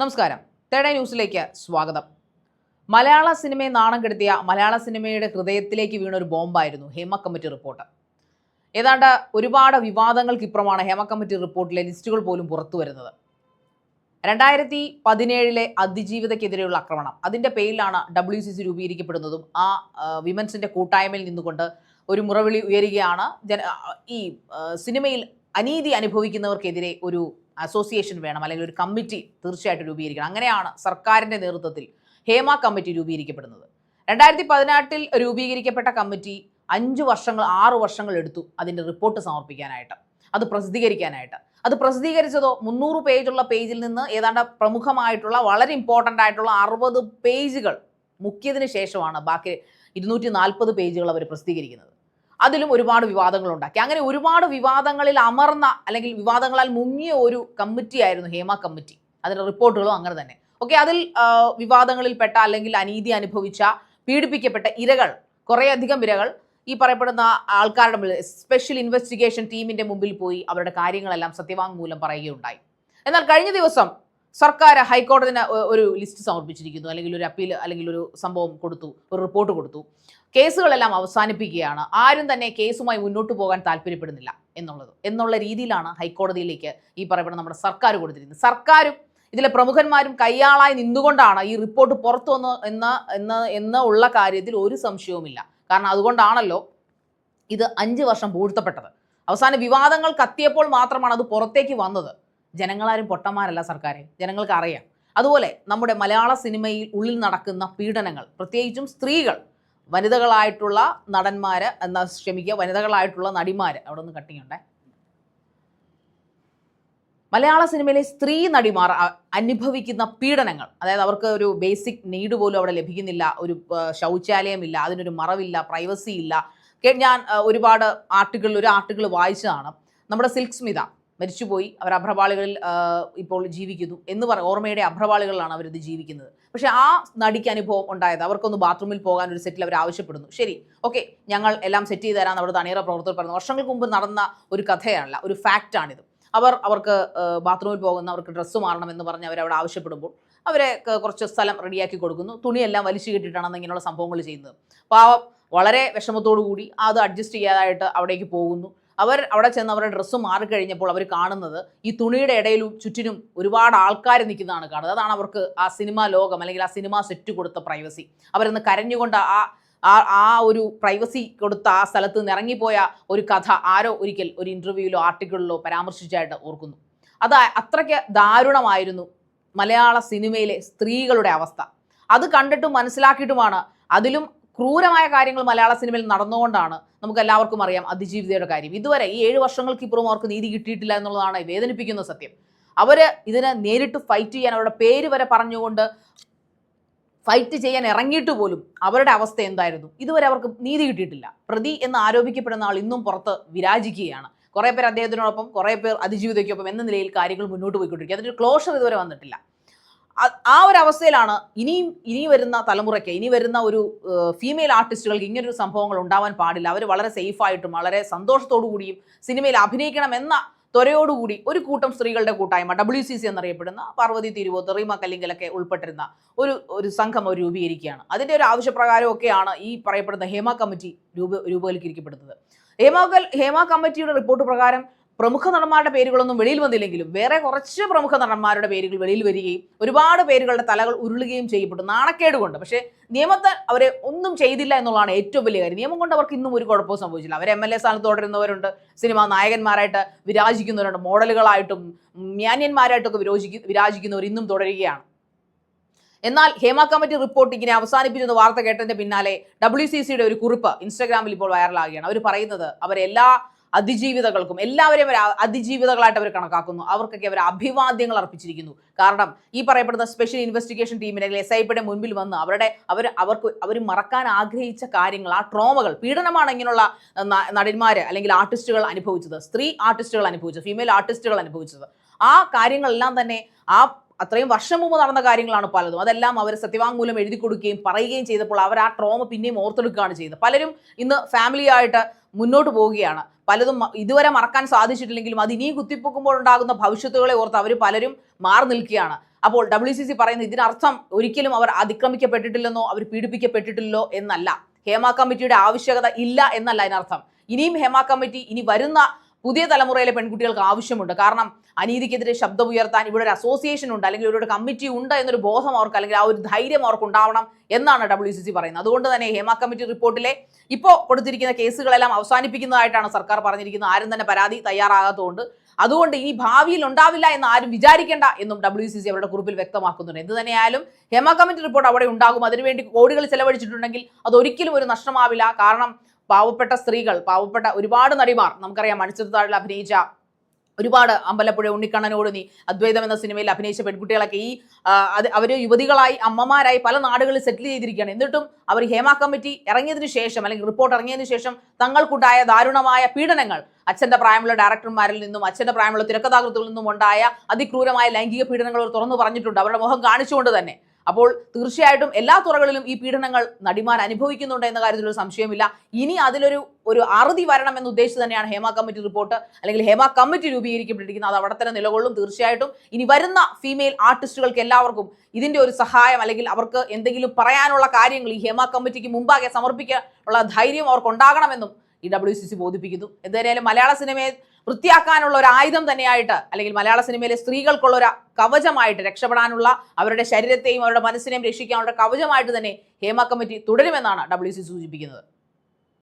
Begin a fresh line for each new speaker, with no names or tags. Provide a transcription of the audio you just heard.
നമസ്കാരം. തേടേ ന്യൂസിലേക്ക് സ്വാഗതം. മലയാള സിനിമയെ നാണം കെടുത്തിയ മലയാള സിനിമയുടെ ഹൃദയത്തിലേക്ക് വീണ ഒരു ബോംബായിരുന്നു ഹേമ കമ്മിറ്റി റിപ്പോർട്ട്. ഏതാണ്ട് ഒരുപാട് വിവാദങ്ങൾക്ക് ഇപ്പുറമാണ് ഹേമ കമ്മിറ്റി റിപ്പോർട്ടിലെ ലിസ്റ്റുകൾ പോലും പുറത്തു വരുന്നത്. രണ്ടായിരത്തി പതിനേഴിലെ അതിജീവിതക്കെതിരെയുള്ള ആക്രമണം. അതിന്റെ പേരിലാണ് ഡബ്ല്യു സി സി രൂപീകരിക്കപ്പെടുന്നതും ആ വിമൻസിന്റെ കൂട്ടായ്മയിൽ നിന്നുകൊണ്ട് ഒരു മുറവിളി ഉയരുകയാണ് ജന ഈ സിനിമയിൽ അനീതി അനുഭവിക്കുന്നവർക്കെതിരെ ഒരു അസോസിയേഷൻ വേണം അല്ലെങ്കിൽ ഒരു കമ്മിറ്റി തീർച്ചയായിട്ടും രൂപീകരിക്കണം. അങ്ങനെയാണ് സർക്കാരിന്റെ നേതൃത്വത്തിൽ ഹേമ കമ്മിറ്റി രൂപീകരിക്കപ്പെടുന്നത്. രണ്ടായിരത്തി പതിനെട്ടിൽ രൂപീകരിക്കപ്പെട്ട കമ്മിറ്റി അഞ്ച് വർഷങ്ങൾ ആറ് വർഷങ്ങൾ എടുത്തു അതിന്റെ റിപ്പോർട്ട് സമർപ്പിക്കാനായിട്ട് അത് പ്രസിദ്ധീകരിക്കാനായിട്ട്. അത് പ്രസിദ്ധീകരിച്ചതോ മുന്നൂറ് പേജുള്ള പേജിൽ നിന്ന് ഏതാണ്ട് പ്രമുഖമായിട്ടുള്ള വളരെ ഇമ്പോർട്ടന്റ് ആയിട്ടുള്ള അറുപത് പേജുകൾ മുക്കിയതിന് ശേഷമാണ് ബാക്കി ഇരുന്നൂറ്റി നാൽപ്പത് പേജുകൾ അവർ പ്രസിദ്ധീകരിക്കുന്നത്. അതിലും ഒരുപാട് വിവാദങ്ങൾ ഉണ്ടാക്കി അങ്ങനെ ഒരുപാട് വിവാദങ്ങളിൽ അമർന്ന അല്ലെങ്കിൽ വിവാദങ്ങളാൽ മുങ്ങിയ ഒരു കമ്മിറ്റിയായിരുന്നു ഹേമ കമ്മിറ്റി അതിന്റെ റിപ്പോർട്ടുകളും അങ്ങനെ തന്നെ. ഓക്കെ അതിൽ വിവാദങ്ങളിൽപ്പെട്ട അല്ലെങ്കിൽ അനീതി അനുഭവിച്ച പീഡിപ്പിക്കപ്പെട്ട ഇരകൾ കുറേയധികം ഇരകൾ ഈ പറയപ്പെടുന്ന ആൾക്കാരുടെ മുമ്പിൽ സ്പെഷ്യൽ ഇൻവെസ്റ്റിഗേഷൻ ടീമിന്റെ മുമ്പിൽ പോയി അവരുടെ കാര്യങ്ങളെല്ലാം സത്യവാങ്മൂലം പറയുകയുണ്ടായി. എന്നാൽ കഴിഞ്ഞ ദിവസം സർക്കാർ ഹൈക്കോടതിന് ഒരു ലിസ്റ്റ് സമർപ്പിച്ചിരിക്കുന്നു. അല്ലെങ്കിൽ ഒരു അപ്പീൽ അല്ലെങ്കിൽ ഒരു സംഭവം കൊടുത്തു ഒരു റിപ്പോർട്ട് കൊടുത്തു. കേസുകളെല്ലാം അവസാനിപ്പിക്കുകയാണ്. ആരും തന്നെ കേസുമായി മുന്നോട്ട് പോകാൻ താല്പര്യപ്പെടുന്നില്ല എന്നുള്ളത്. എന്നുള്ള രീതിയിലാണ് ഹൈക്കോടതിയിലേക്ക് ഈ പറയപ്പെടുന്ന നമ്മുടെ സർക്കാർ കൊടുത്തിരിക്കുന്നത്. സർക്കാരും ഇതിലെ പ്രമുഖന്മാരും കയ്യാളായി നിന്നുകൊണ്ടാണ് ഈ റിപ്പോർട്ട് പുറത്തു വന്ന് എന്ന് എന്ന് എന്ന ഉള്ള കാര്യത്തിൽ ഒരു സംശയവുമില്ല. കാരണം അതുകൊണ്ടാണല്ലോ ഇത് അഞ്ച് വർഷം പൂഴ്ത്തപ്പെട്ടത്. അവസാന വിവാദങ്ങൾ കത്തിയപ്പോൾ മാത്രമാണ് അത് പുറത്തേക്ക് വന്നത്. ജനങ്ങളാരും പൊട്ടന്മാരല്ല സർക്കാരെ. ജനങ്ങൾക്ക് അറിയാം അതുപോലെ നമ്മുടെ മലയാള സിനിമയിൽ ഉള്ളിൽ നടക്കുന്ന പീഡനങ്ങൾ പ്രത്യേകിച്ചും സ്ത്രീകൾ വനിതകളായിട്ടുള്ള നടന്മാർ എന്നാ ക്ഷമിക്കുക വനിതകളായിട്ടുള്ള നടിമാർ അവിടെ ഒന്ന് കട്ടിങ് ഉണ്ടേ. മലയാള സിനിമയിലെ സ്ത്രീ നടിമാർ അനുഭവിക്കുന്ന പീഡനങ്ങൾ അതായത് അവർക്ക് ഒരു ബേസിക് നീഡ് പോലും അവിടെ ലഭിക്കുന്നില്ല ഒരു ശൗചാലയമില്ല അതിനൊരു മറവില്ല പ്രൈവസി ഇല്ല. ഞാൻ ഒരുപാട് ആർട്ടിക്കിൾ ഒരു ആർട്ടിക്കിൾ വായിച്ചതാണ്. നമ്മുടെ സിൽക്ക് സ്മിത മരിച്ചുപോയി. അവർ അഭ്രവാളികളിൽ ഇപ്പോൾ ജീവിക്കുന്നു എന്ന് പറ ഓർമ്മയുടെ അഭ്രപാളികളിലാണ് അവരിത് ജീവിക്കുന്നത്. പക്ഷെ ആ നടിക്ക് അനുഭവം ഉണ്ടായത് അവർക്കൊന്ന് ബാത്റൂമിൽ പോകാൻ ഒരു സെറ്റിൽ അവർ ആവശ്യപ്പെടുന്നു. ശരി ഓക്കെ ഞങ്ങൾ എല്ലാം സെറ്റ് ചെയ്ത് തരാൻ അവിടെ അണിയറ പ്രവർത്തകർ പറഞ്ഞു. വർഷങ്ങൾക്ക് മുമ്പ് നടന്ന ഒരു കഥയല്ല ഒരു ഫാക്റ്റാണിത്. അവർ അവർക്ക് ബാത്റൂമിൽ പോകുന്ന അവർക്ക് ഡ്രസ്സ് മാറണം എന്ന് പറഞ്ഞ് അവരവിടെ ആവശ്യപ്പെടുമ്പോൾ അവരെ കുറച്ച് സ്ഥലം റെഡിയാക്കി കൊടുക്കുന്നു. തുണിയെല്ലാം വലിച്ചു കെട്ടിയിട്ടാണ് ഇങ്ങനെയുള്ള സംഭവങ്ങൾ ചെയ്യുന്നത്. പാവം വളരെ വിഷമത്തോടു കൂടി അത് അഡ്ജസ്റ്റ് ചെയ്യാതായിട്ട് അവിടേക്ക് പോകുന്നു. അവർ അവിടെ ചെന്ന് അവരുടെ ഡ്രസ്സ് മാറിക്കഴിഞ്ഞപ്പോൾ അവർ കാണുന്നത് ഈ തുണിയുടെ ഇടയിലും ചുറ്റിനും ഒരുപാട് ആൾക്കാർ നിൽക്കുന്നതാണ് കാണുന്നത്. അതാണ് അവർക്ക് ആ സിനിമാ ലോകം അല്ലെങ്കിൽ ആ സിനിമാ സെറ്റ് കൊടുത്ത പ്രൈവസി അവരൊന്ന് കരഞ്ഞുകൊണ്ട് ആ ആ ആ ഒരു പ്രൈവസി കൊടുത്ത ആ സ്ഥലത്ത് നിന്ന് ഇറങ്ങിപ്പോയ ഒരു കഥ ആരോ ഒരിക്കൽ ഒരു ഇന്റർവ്യൂവിലോ ആർട്ടിക്കിളിലോ പരാമർശിച്ചായിട്ട് ഓർക്കുന്നു. അത് അത്രയ്ക്ക് ദാരുണമായിരുന്നു മലയാള സിനിമയിലെ സ്ത്രീകളുടെ അവസ്ഥ. അത് കണ്ടിട്ടും മനസ്സിലാക്കിയിട്ടുമാണ്. അതിലും ക്രൂരമായ കാര്യങ്ങൾ മലയാള സിനിമയിൽ നടന്നുകൊണ്ടാണ് നമുക്ക് എല്ലാവർക്കും അറിയാം അതിജീവിതയുടെ കാര്യം. ഇതുവരെ ഈ ഏഴ് വർഷങ്ങൾക്കിപ്പുറം അവർക്ക് നീതി കിട്ടിയിട്ടില്ല എന്നുള്ളതാണ് വേദനിപ്പിക്കുന്ന സത്യം. അവർ ഇതിനെ നേരിട്ട് ഫൈറ്റ് ചെയ്യാൻ അവരുടെ പേര് വരെ പറഞ്ഞുകൊണ്ട് ഫൈറ്റ് ചെയ്യാൻ ഇറങ്ങിയിട്ട് പോലും അവരുടെ അവസ്ഥ എന്തായിരുന്നു? ഇതുവരെ അവർക്ക് നീതി കിട്ടിയിട്ടില്ല. പ്രതി എന്ന് ആരോപിക്കപ്പെടുന്ന ആൾ ഇന്നും പുറത്ത് വിരാജിക്കുകയാണ്. കുറേ പേർ അദ്ദേഹത്തിനോടൊപ്പം കുറേ പേർ അതിജീവിതയ്ക്കൊപ്പം എന്ന നിലയിൽ കാര്യങ്ങൾ മുന്നോട്ട് പോയിക്കൊണ്ടിരിക്കുക അതിന്റെ ക്ലോഷർ ഇതുവരെ വന്നിട്ടില്ല. ആ- ഒരു അവസ്ഥയിലാണ് ഇനിയും ഇനി വരുന്ന തലമുറയ്ക്ക് ഇനി വരുന്ന ഒരു ഫീമെയിൽ ആർട്ടിസ്റ്റുകൾക്ക് ഇങ്ങനൊരു സംഭവങ്ങൾ ഉണ്ടാവാൻ പാടില്ല. അവർ വളരെ സേഫായിട്ടും വളരെ സന്തോഷത്തോടു കൂടിയും സിനിമയിൽ അഭിനയിക്കണം എന്ന ത്വരയോടുകൂടി ഒരു കൂട്ടം സ്ത്രീകളുടെ കൂട്ടായ്മ ഡബ്ല്യു സി സി എന്നറിയപ്പെടുന്ന പാർവതി തിരുവോത്ത് റീമ കല്ലിങ്കലൊക്കെ ഉൾപ്പെട്ടിരുന്ന ഒരു ഒരു സംഘം അവർ രൂപീകരിക്കുകയാണ്. അതിന്റെ ഒരു ആവശ്യപ്രകാരമൊക്കെയാണ് ഈ പറയപ്പെടുന്ന ഹേമ കമ്മിറ്റി രൂപ രൂപവൽക്കരിക്കപ്പെടുന്നത്. ഹേമ ഹേമ കമ്മിറ്റിയുടെ റിപ്പോർട്ട് പ്രകാരം പ്രമുഖ നടന്മാരുടെ പേരുകളൊന്നും വെളിയിൽ വന്നില്ലെങ്കിലും വേറെ കുറച്ച് പ്രമുഖ നടന്മാരുടെ പേരുകൾ വെളിയിൽ വരികയും ഒരുപാട് പേരുകളുടെ തലകൾ ഉരുളുകയും ചെയ്യപ്പെട്ടു. നാണക്കേട് കൊണ്ട്. പക്ഷേ നിയമത്തെ അവരെ ഒന്നും ചെയ്തില്ല എന്നുള്ളതാണ് ഏറ്റവും വലിയ കാര്യം. നിയമം കൊണ്ട് അവർക്ക് ഇന്നും ഒരു കുഴപ്പവും സംഭവിച്ചില്ല. അവർ എം എൽ എ സ്ഥാനത്ത് തുടരുന്നവരുണ്ട്. സിനിമാ നായകന്മാരായിട്ട് വിരാജിക്കുന്നവരുണ്ട്. മോഡലുകളായിട്ടും മ്യാന്യന്മാരായിട്ടൊക്കെ വിരോചിക്കുന്ന വിരാജിക്കുന്നവർ ഇന്നും തുടരുകയാണ്. എന്നാൽ ഹേമ കമ്മിറ്റി റിപ്പോർട്ട് ഇങ്ങനെ അവസാനിപ്പിച്ചെന്ന് വാർത്ത കേട്ടതിന്റെ പിന്നാലെ ഡബ്ല്യു സി സിയുടെ ഒരു കുറിപ്പ് ഇൻസ്റ്റാഗ്രാമിൽ ഇപ്പോൾ വൈറലാകുകയാണ്. അവർ പറയുന്നത് അവരെല്ലാ അതിജീവിതകൾക്കും എല്ലാവരെയും അവർ അതിജീവിതകളായിട്ട് അവർ കണക്കാക്കുന്നു. അവർക്കൊക്കെ അവർ അഭിവാദ്യങ്ങൾ അർപ്പിച്ചിരിക്കുന്നു. കാരണം ഈ പറയപ്പെടുന്ന സ്പെഷ്യൽ ഇൻവെസ്റ്റിഗേഷൻ ടീമിനെ അല്ലെങ്കിൽ എസ് ഐ പിയുടെ മുൻപിൽ വന്ന് അവരുടെ അവർ അവർക്ക് അവർ മറക്കാൻ ആഗ്രഹിച്ച കാര്യങ്ങൾ ആ ട്രോമകൾ പീഡനമാണ് ഇങ്ങനെയുള്ള നടന്മാർ അല്ലെങ്കിൽ ആർട്ടിസ്റ്റുകൾ അനുഭവിച്ചത്. സ്ത്രീ ആർട്ടിസ്റ്റുകൾ അനുഭവിച്ചത്. ഫീമെയിൽ ആർട്ടിസ്റ്റുകൾ അനുഭവിച്ചത്. ആ കാര്യങ്ങളെല്ലാം തന്നെ ആ അത്രയും വർഷം മുമ്പ് നടന്ന കാര്യങ്ങളാണ് പലതും. അതെല്ലാം അവർ സത്യവാങ്മൂലം എഴുതി കൊടുക്കുകയും പറയുകയും ചെയ്തപ്പോൾ അവർ ആ ട്രോമ പിന്നെയും ഓർത്തെടുക്കുകയാണ് ചെയ്തത്. പലരും ഇന്ന് ഫാമിലി ആയിട്ട് മുന്നോട്ട് പോവുകയാണ്. പലതും ഇതുവരെ മറക്കാൻ സാധിച്ചിട്ടില്ലെങ്കിലും അത് ഇനിയും കുത്തിപ്പൊക്കുമ്പോൾ ഉണ്ടാകുന്ന ഭവിഷ്യത്തുകളെ ഓർത്ത് അവർ പലരും മാറി നിൽക്കുകയാണ്. അപ്പോൾ ഡബ്ല്യു സി സി പറയുന്നത് ഇതിനർത്ഥം ഒരിക്കലും അവർ അതിക്രമിക്കപ്പെട്ടിട്ടില്ലെന്നോ അവർ പീഡിപ്പിക്കപ്പെട്ടിട്ടില്ലോ എന്നല്ല. ഹേമ കമ്മിറ്റിയുടെ ആവശ്യകത ഇല്ല എന്നല്ല അതിനർത്ഥം. ഇനിയും ഹേമ കമ്മിറ്റി ഇനി വരുന്ന പുതിയ തലമുറയിലെ പെൺകുട്ടികൾക്ക് ആവശ്യമുണ്ട്. കാരണം അനീതിക്കെതിരെ ശബ്ദം ഉയർത്താൻ ഇവിടെ ഒരു അസോസിയേഷൻ ഉണ്ട്. അല്ലെങ്കിൽ ഇവിടെ ഒരു കമ്മിറ്റി ഉണ്ട് എന്നൊരു ബോധം അവർക്ക് അല്ലെങ്കിൽ ആ ഒരു ധൈര്യം അവർക്ക് ഉണ്ടാവണം എന്നാണ് ഡബ്ല്യു സി സി പറയുന്നത്. അതുകൊണ്ട് തന്നെ ഹേമ കമ്മിറ്റി റിപ്പോർട്ടിലെ ഇപ്പോൾ കൊടുത്തിരിക്കുന്ന കേസുകളെല്ലാം അവസാനിപ്പിക്കുന്നതായിട്ടാണ് സർക്കാർ പറഞ്ഞിരിക്കുന്നത്. ആരും തന്നെ പരാതി തയ്യാറാകാത്തതുകൊണ്ട്. അതുകൊണ്ട് ഇനി ഭാവിയിൽ ഉണ്ടാവില്ല എന്ന് ആരും വിചാരിക്കേണ്ട എന്നും ഡബ്ല്യു സി സി അവരുടെ കുറിപ്പിൽ വ്യക്തമാക്കുന്നുണ്ട്. എന്ത് തന്നെയായാലും ഹേമ കമ്മിറ്റി റിപ്പോർട്ട് അവിടെ ഉണ്ടാകും. അതിനുവേണ്ടി കോടികൾ ചെലവഴിച്ചിട്ടുണ്ടെങ്കിൽ അത് ഒരിക്കലും ഒരു നഷ്ടമാവില്ല. കാരണം പാവപ്പെട്ട സ്ത്രീകൾ പാവപ്പെട്ട ഒരുപാട് നടിമാർ നമുക്കറിയാം മണിച്ചിത്താഴിൽ അഭിനയിച്ച ഒരുപാട് അമ്പലപ്പുഴ ഉണ്ണിക്കണ്ണനോട് നീ അദ്വൈതം എന്ന സിനിമയിൽ അഭിനയിച്ച പെൺകുട്ടികളൊക്കെ ഈ അത് അവർ യുവതികളായി അമ്മമാരായി പല നാടുകളിൽ സെറ്റിൽ ചെയ്തിരിക്കുകയാണ്. എന്നിട്ടും അവർ ഹേമ കമ്മിറ്റി ഇറങ്ങിയതിനു ശേഷം അല്ലെങ്കിൽ റിപ്പോർട്ട് ഇറങ്ങിയതിനു ശേഷം തങ്ങൾക്കുണ്ടായ ദാരുണമായ പീഡനങ്ങൾ അച്ഛന്റെ പ്രായമുള്ള ഡയറക്ടർമാരിൽ നിന്നും അച്ഛന്റെ പ്രായമുള്ള തിരക്കഥാകൃത്തുകളിൽ നിന്നും ഉണ്ടായ അതിക്രൂരമായ ലൈംഗിക പീഡനങ്ങൾ തുറന്നു പറഞ്ഞിട്ടുണ്ട്. അവരുടെ മുഖം കാണിച്ചുകൊണ്ട് തന്നെ അപ്പോൾ തീർച്ചയായിട്ടും എല്ലാ തുറകളിലും ഈ പീഡനങ്ങൾ നടിമാർ അനുഭവിക്കുന്നുണ്ട് എന്ന കാര്യത്തിൽ ഒരു സംശയമില്ല. ഇനി അതിലൊരു ഒരു അറുതി വരണം എന്ന് ഉദ്ദേശിച്ച് തന്നെയാണ് ഹേമ കമ്മിറ്റി റിപ്പോർട്ട്. അല്ലെങ്കിൽ ഹേമ കമ്മിറ്റി രൂപീകരിക്കപ്പെട്ടിരിക്കുന്നത്. അത് അവിടെ തന്നെ നിലകൊള്ളും. തീർച്ചയായിട്ടും ഇനി വരുന്ന ഫീമെയിൽ ആർട്ടിസ്റ്റുകൾക്ക് എല്ലാവർക്കും ഇതിന്റെ ഒരു സഹായം അല്ലെങ്കിൽ അവർക്ക് എന്തെങ്കിലും പറയാനുള്ള കാര്യങ്ങൾ ഈ ഹേമ കമ്മിറ്റിക്ക് മുമ്പാകെ സമർപ്പിക്കാനുള്ള ധൈര്യം അവർക്ക് ഉണ്ടാകണമെന്നും ഈ ഡബ്ല്യു സി സി ബോധിപ്പിക്കുന്നു. എന്തായാലും മലയാള സിനിമയെ വൃത്തിയാക്കാനുള്ള ഒരു ആയുധം തന്നെയായിട്ട് അല്ലെങ്കിൽ മലയാള സിനിമയിലെ സ്ത്രീകൾക്കുള്ള ഒരു കവചമായിട്ട് രക്ഷപ്പെടാനുള്ള അവരുടെ ശരീരത്തെയും അവരുടെ മനസ്സിനെയും രക്ഷിക്കാനുള്ള കവചമായിട്ട് തന്നെ ഹേമ കമ്മിറ്റി തുടരുമെന്നാണ് ഡബ്ല്യു സി സൂചിപ്പിക്കുന്നത്.